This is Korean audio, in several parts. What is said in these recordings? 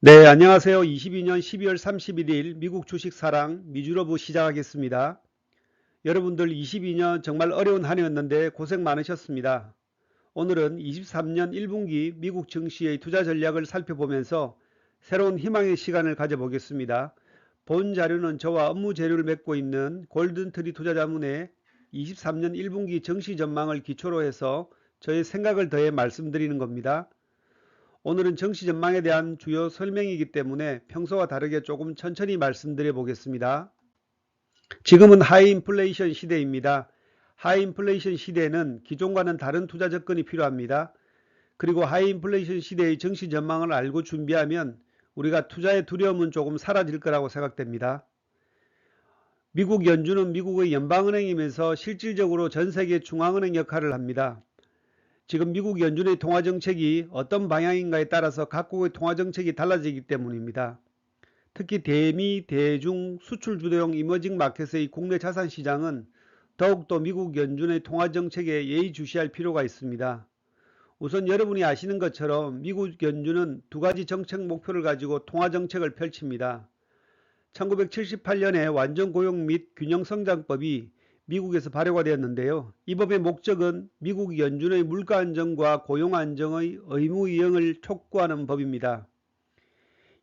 네, 안녕하세요. 22년 12월 31일 미국 주식 사랑 미주러브 시작하겠습니다. 여러분들 22년 정말 어려운 한 해였는데 고생 많으셨습니다. 오늘은 23년 1분기 미국 증시의 투자 전략을 살펴보면서 새로운 희망의 시간을 가져보겠습니다. 본 자료는 저와 업무 재료를 맺고 있는 골든트리 투자자문의 23년 1분기 증시 전망을 기초로 해서 저의 생각을 더해 말씀드리는 겁니다. 오늘은 정시 전망에 대한 주요 설명이기 때문에 평소와 다르게 조금 천천히 말씀드려 보겠습니다. 지금은 하이 인플레이션 시대입니다. 하이 인플레이션 시대에는 기존과는 다른 투자 접근이 필요합니다. 그리고 하이 인플레이션 시대의 정시 전망을 알고 준비하면 우리가 투자의 두려움은 조금 사라질 거라고 생각됩니다. 미국 연준은 미국의 연방은행이면서 실질적으로 전 세계 중앙은행 역할을 합니다. 지금 미국 연준의 통화 정책이 어떤 방향인가에 따라서 각국의 통화 정책이 달라지기 때문입니다. 특히 대미, 대중, 수출 주도형 이머징 마켓의 국내 자산 시장은 더욱더 미국 연준의 통화 정책에 예의주시할 필요가 있습니다. 우선 여러분이 아시는 것처럼 미국 연준은 두 가지 정책 목표를 가지고 통화 정책을 펼칩니다. 1978년에 완전 고용 및 균형 성장법이 미국에서 발효가 되었는데요. 이 법의 목적은 미국 연준의 물가 안정과 고용 안정의 의무 이행을 촉구하는 법입니다.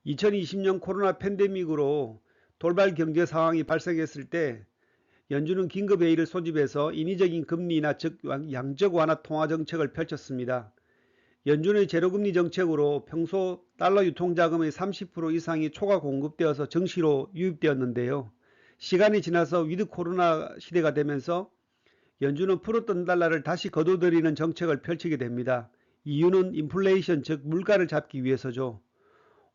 2020년 코로나 팬데믹으로 돌발 경제 상황이 발생했을 때 연준은 긴급회의를 소집해서 인위적인 금리나 즉 양적 완화 통화 정책을 펼쳤습니다. 연준의 제로금리 정책으로 평소 달러 유통자금의 30% 이상이 초과 공급되어서 정시로 유입되었는데요. 시간이 지나서 위드 코로나 시대가 되면서 연준은 풀었던 달러를 다시 거둬들이는 정책을 펼치게 됩니다. 이유는 인플레이션 즉 물가를 잡기 위해서죠.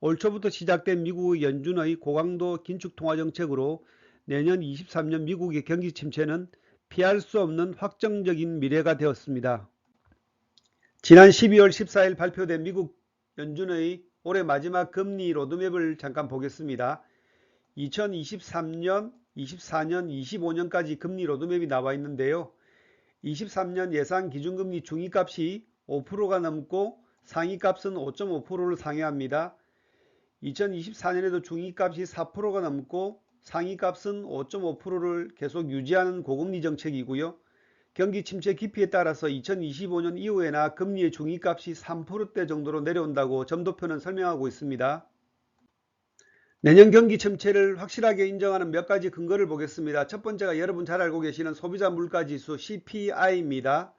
올 초부터 시작된 미국의 연준의 고강도 긴축 통화 정책으로 내년 23년 미국의 경기 침체는 피할 수 없는 확정적인 미래가 되었습니다. 지난 12월 14일 발표된 미국 연준의 올해 마지막 금리 로드맵을 잠깐 보겠습니다. 2023년, 24년, 25년까지 금리 로드맵이 나와 있는데요. 23년 예상 기준금리 중위값이 5%가 넘고 상위값은 5.5%를 상회합니다. 2024년에도 중위값이 4%가 넘고 상위값은 5.5%를 계속 유지하는 고금리 정책이고요. 경기 침체 깊이에 따라서 2025년 이후에나 금리의 중위값이 3%대 정도로 내려온다고 점도표는 설명하고 있습니다. 내년 경기 침체를 확실하게 인정하는 몇 가지 근거를 보겠습니다. 첫 번째가 여러분 잘 알고 계시는 소비자 물가지수 CPI입니다.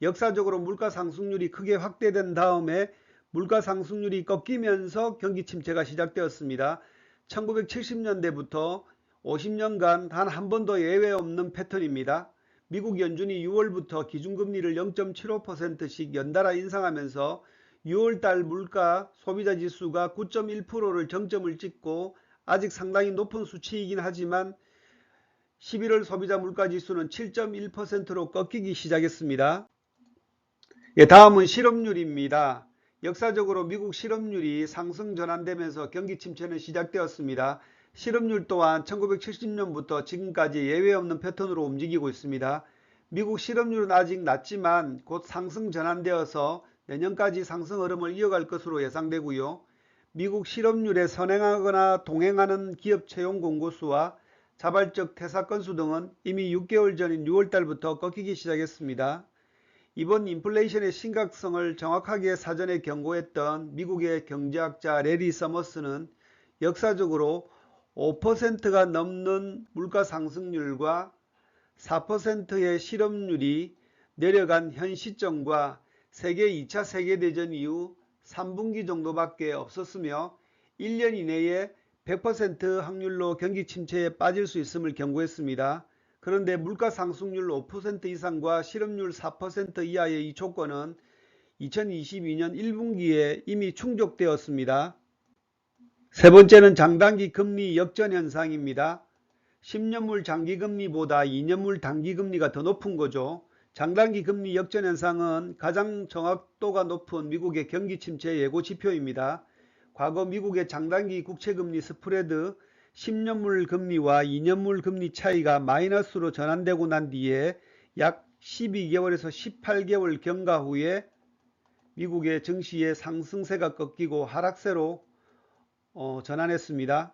역사적으로 물가 상승률이 크게 확대된 다음에 물가 상승률이 꺾이면서 경기 침체가 시작되었습니다. 1970년대부터 50년간 단 한 번도 예외 없는 패턴입니다. 미국 연준이 6월부터 기준금리를 0.75%씩 연달아 인상하면서 6월달 물가 소비자 지수가 9.1%를 정점을 찍고 아직 상당히 높은 수치이긴 하지만 11월 소비자 물가 지수는 7.1%로 꺾이기 시작했습니다. 예, 다음은 실업률입니다. 역사적으로 미국 실업률이 상승 전환되면서 경기 침체는 시작되었습니다. 실업률 또한 1970년부터 지금까지 예외 없는 패턴으로 움직이고 있습니다. 미국 실업률은 아직 낮지만 곧 상승 전환되어서 내년까지 상승 흐름을 이어갈 것으로 예상되고요. 미국 실업률에 선행하거나 동행하는 기업 채용 공고수와 자발적 퇴사 건수 등은 이미 6개월 전인 6월 달부터 꺾이기 시작했습니다. 이번 인플레이션의 심각성을 정확하게 사전에 경고했던 미국의 경제학자 레리 서머스는 역사적으로 5%가 넘는 물가 상승률과 4%의 실업률이 내려간 현 시점과 세계 2차 세계대전 이후 3분기 정도밖에 없었으며 1년 이내에 100% 확률로 경기 침체에 빠질 수 있음을 경고했습니다. 그런데 물가 상승률 5% 이상과 실업률 4% 이하의 이 조건은 2022년 1분기에 이미 충족되었습니다. 세 번째는 장단기 금리 역전 현상입니다. 10년물 장기금리보다 2년물 단기금리가 더 높은 거죠. 장단기 금리 역전 현상은 가장 정확도가 높은 미국의 경기 침체 예고 지표입니다. 과거 미국의 장단기 국채금리 스프레드 10년물 금리와 2년물 금리 차이가 마이너스로 전환되고 난 뒤에 약 12개월에서 18개월 경과 후에 미국의 증시의 상승세가 꺾이고 하락세로 어, 전환했습니다.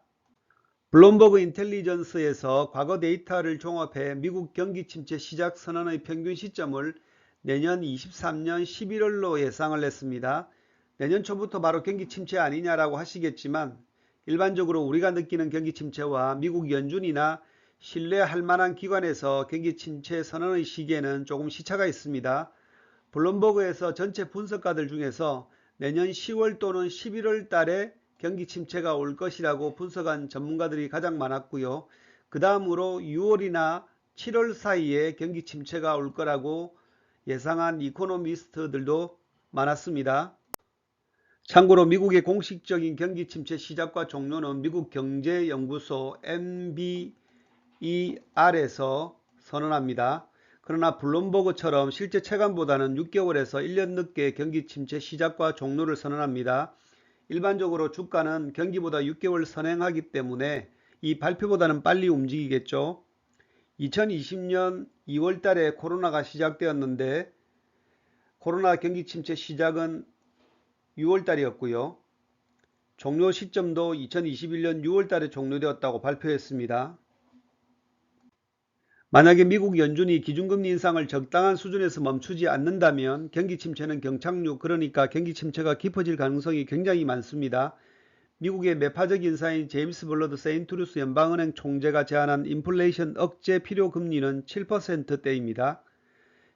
블룸버그 인텔리전스에서 과거 데이터를 종합해 미국 경기 침체 시작 선언의 평균 시점을 내년 23년 11월로 예상을 했습니다. 내년 초부터 바로 경기 침체 아니냐라고 하시겠지만 일반적으로 우리가 느끼는 경기 침체와 미국 연준이나 신뢰할 만한 기관에서 경기 침체 선언의 시기에는 조금 시차가 있습니다. 블룸버그에서 전체 분석가들 중에서 내년 10월 또는 11월 달에 경기 침체가 올 것이라고 분석한 전문가들이 가장 많았고요. 그 다음으로 6월이나 7월 사이에 경기 침체가 올 거라고 예상한 이코노미스트들도 많았습니다. 참고로 미국의 공식적인 경기 침체 시작과 종료는 미국 경제연구소 MBER에서 선언합니다. 그러나 블룸버그처럼 실제 체감보다는 6개월에서 1년 늦게 경기 침체 시작과 종료를 선언합니다. 일반적으로 주가는 경기보다 6개월 선행하기 때문에 이 발표보다는 빨리 움직이겠죠. 2020년 2월 달에 코로나가 시작되었는데 코로나 경기 침체 시작은 6월 달이었고요. 종료 시점도 2021년 6월 달에 종료되었다고 발표했습니다. 만약에 미국 연준이 기준금리 인상을 적당한 수준에서 멈추지 않는다면 경기 침체는 경착륙 그러니까 경기 침체가 깊어질 가능성이 굉장히 많습니다. 미국의 매파적 인사인 제임스 블러드 세인트루스 연방은행 총재가 제안한 인플레이션 억제 필요 금리는 7%대입니다.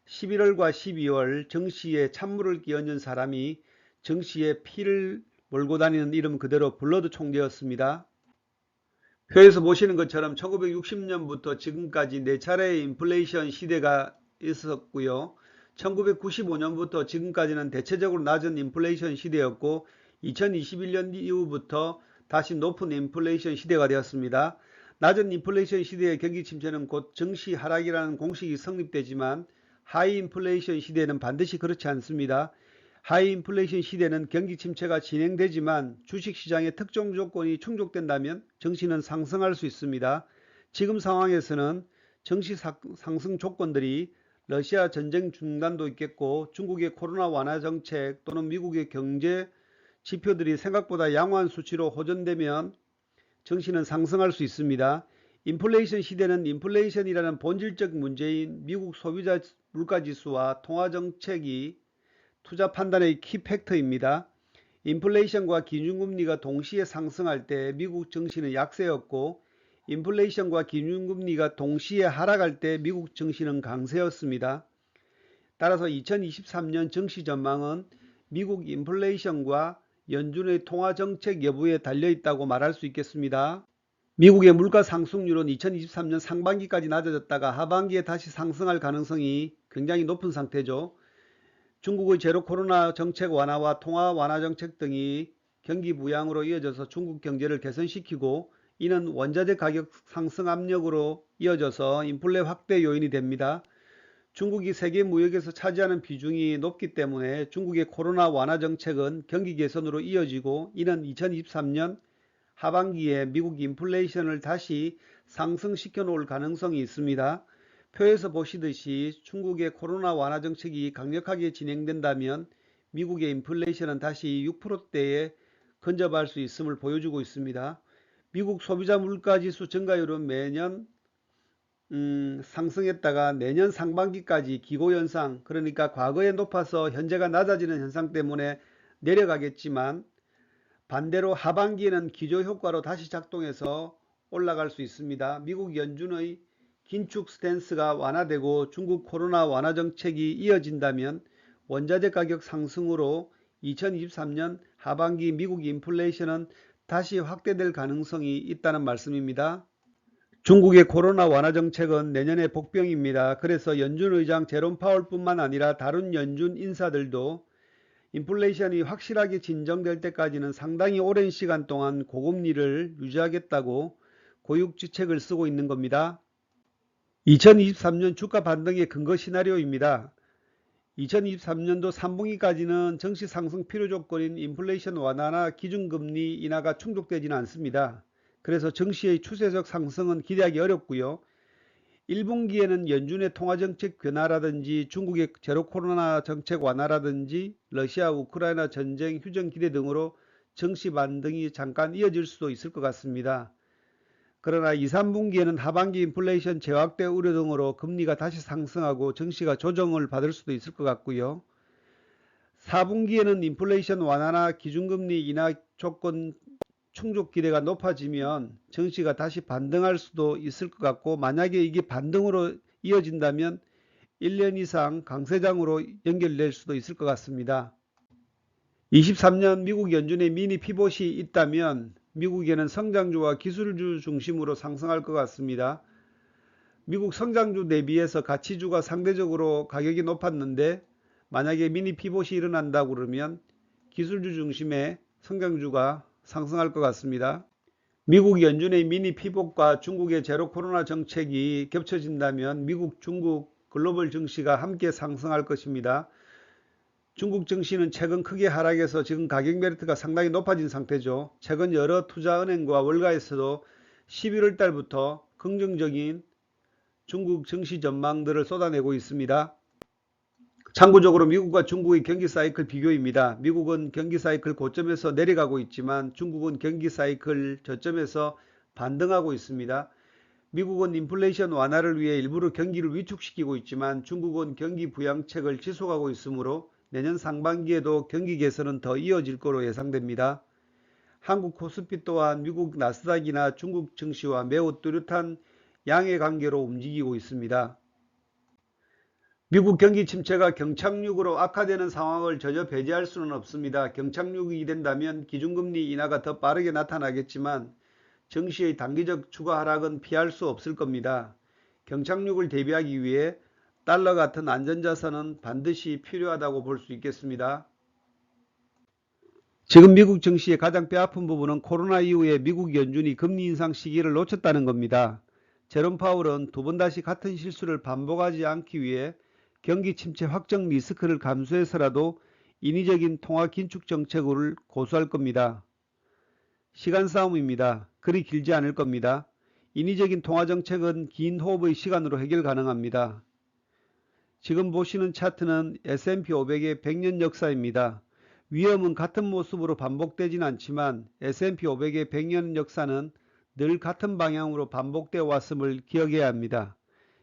11월과 12월 정시에 찬물을 끼얹은 사람이 정시에 피를 몰고 다니는 이름 그대로 블러드 총재였습니다. 표에서 보시는 것처럼 1960년부터 지금까지 네 차례의 인플레이션 시대가 있었고요. 1995년부터 지금까지는 대체적으로 낮은 인플레이션 시대였고 2021년 이후부터 다시 높은 인플레이션 시대가 되었습니다. 낮은 인플레이션 시대의 경기 침체는 곧 증시 하락이라는 공식이 성립되지만 하이 인플레이션 시대는 반드시 그렇지 않습니다. 하이 인플레이션 시대는 경기 침체가 진행되지만 주식시장의 특정 조건이 충족된다면 증시는 상승할 수 있습니다. 지금 상황에서는 증시 상승 조건들이 러시아 전쟁 중단도 있겠고 중국의 코로나 완화 정책 또는 미국의 경제 지표들이 생각보다 양호한 수치로 호전되면 증시는 상승할 수 있습니다. 인플레이션 시대는 인플레이션이라는 본질적 문제인 미국 소비자 물가지수와 통화정책이 투자 판단의 키 팩터입니다. 인플레이션과 기준금리가 동시에 상승할 때 미국 증시는 약세였고 인플레이션과 기준금리가 동시에 하락할 때 미국 증시는 강세였습니다. 따라서 2023년 증시 전망은 미국 인플레이션과 연준의 통화정책 여부에 달려있다고 말할 수 있겠습니다. 미국의 물가 상승률은 2023년 상반기까지 낮아졌다가 하반기에 다시 상승할 가능성이 굉장히 높은 상태죠. 중국의 제로 코로나 정책 완화와 통화 완화 정책 등이 경기 부양으로 이어져서 중국 경제를 개선시키고 이는 원자재 가격 상승 압력으로 이어져서 인플레 확대 요인이 됩니다. 중국이 세계 무역에서 차지하는 비중이 높기 때문에 중국의 코로나 완화 정책은 경기 개선으로 이어지고 이는 2023년 하반기에 미국 인플레이션을 다시 상승시켜 놓을 가능성이 있습니다. 표에서 보시듯이 중국의 코로나 완화 정책이 강력하게 진행된다면 미국의 인플레이션은 다시 6%대에 근접할 수 있음을 보여주고 있습니다. 미국 소비자 물가지수 증가율은 매년 음, 상승했다가 내년 상반기까지 기고현상 그러니까 과거에 높아서 현재가 낮아지는 현상 때문에 내려가겠지만 반대로 하반기에는 기조효과로 다시 작동해서 올라갈 수 있습니다. 미국 연준의 긴축 스탠스가 완화되고 중국 코로나 완화 정책이 이어진다면 원자재 가격 상승으로 2023년 하반기 미국 인플레이션은 다시 확대될 가능성이 있다는 말씀입니다. 중국의 코로나 완화 정책은 내년의 복병입니다. 그래서 연준 의장 제롬 파월뿐만 아니라 다른 연준 인사들도 인플레이션이 확실하게 진정될 때까지는 상당히 오랜 시간 동안 고금리를 유지하겠다고 고육지책을 쓰고 있는 겁니다. 2023년 주가 반등의 근거 시나리오입니다. 2023년도 3분기까지는 정시 상승 필요 조건인 인플레이션 완화나 기준금리 인하가 충족되지는 않습니다. 그래서 정시의 추세적 상승은 기대하기 어렵고요. 1분기에는 연준의 통화정책 변화라든지 중국의 제로 코로나 정책 완화라든지 러시아 우크라이나 전쟁 휴전 기대 등으로 정시 반등이 잠깐 이어질 수도 있을 것 같습니다. 그러나 2, 3분기에는 하반기 인플레이션 재확대 우려 등으로 금리가 다시 상승하고 정시가 조정을 받을 수도 있을 것 같고요. 4분기에는 인플레이션 완화나 기준금리 인하 조건 충족 기대가 높아지면 정시가 다시 반등할 수도 있을 것 같고 만약에 이게 반등으로 이어진다면 1년 이상 강세장으로 연결될 수도 있을 것 같습니다. 23년 미국 연준의 미니 피봇이 있다면 미국에는 성장주와 기술주 중심으로 상승할 것 같습니다. 미국 성장주 대비해서 가치주가 상대적으로 가격이 높았는데 만약에 미니 피봇이 일어난다 그러면 기술주 중심의 성장주가 상승할 것 같습니다. 미국 연준의 미니 피봇과 중국의 제로 코로나 정책이 겹쳐진다면 미국, 중국, 글로벌 증시가 함께 상승할 것입니다. 중국 증시는 최근 크게 하락해서 지금 가격 메리트가 상당히 높아진 상태죠. 최근 여러 투자은행과 월가에서도 11월 달부터 긍정적인 중국 증시 전망들을 쏟아내고 있습니다. 참고적으로 미국과 중국의 경기 사이클 비교입니다. 미국은 경기 사이클 고점에서 내려가고 있지만 중국은 경기 사이클 저점에서 반등하고 있습니다. 미국은 인플레이션 완화를 위해 일부러 경기를 위축시키고 있지만 중국은 경기 부양책을 지속하고 있으므로 내년 상반기에도 경기 개선은 더 이어질 거로 예상됩니다. 한국 코스피 또한 미국 나스닥이나 중국 증시와 매우 뚜렷한 양의 관계로 움직이고 있습니다. 미국 경기 침체가 경착륙으로 악화되는 상황을 전혀 배제할 수는 없습니다. 경착륙이 된다면 기준금리 인하가 더 빠르게 나타나겠지만 증시의 단기적 추가 하락은 피할 수 없을 겁니다. 경착륙을 대비하기 위해 달러 같은 안전자산은 반드시 필요하다고 볼 수 있겠습니다. 지금 미국 증시의 가장 뼈아픈 부분은 코로나 이후에 미국 연준이 금리 인상 시기를 놓쳤다는 겁니다. 제롬 파월은 두 번 다시 같은 실수를 반복하지 않기 위해 경기 침체 확정 리스크를 감수해서라도 인위적인 통화 긴축 정책을 고수할 겁니다. 시간 싸움입니다. 그리 길지 않을 겁니다. 인위적인 통화 정책은 긴 호흡의 시간으로 해결 가능합니다. 지금 보시는 차트는 S&P 500의 100년 역사입니다. 위험은 같은 모습으로 반복되진 않지만 S&P 500의 100년 역사는 늘 같은 방향으로 반복되어 왔음을 기억해야 합니다.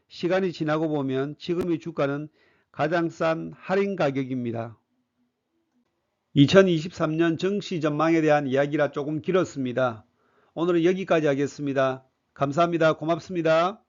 시간이 지나고 보면 지금의 주가는 가장 싼 할인 가격입니다. 2023년 정시 전망에 대한 이야기라 조금 길었습니다. 오늘은 여기까지 하겠습니다. 감사합니다. 고맙습니다.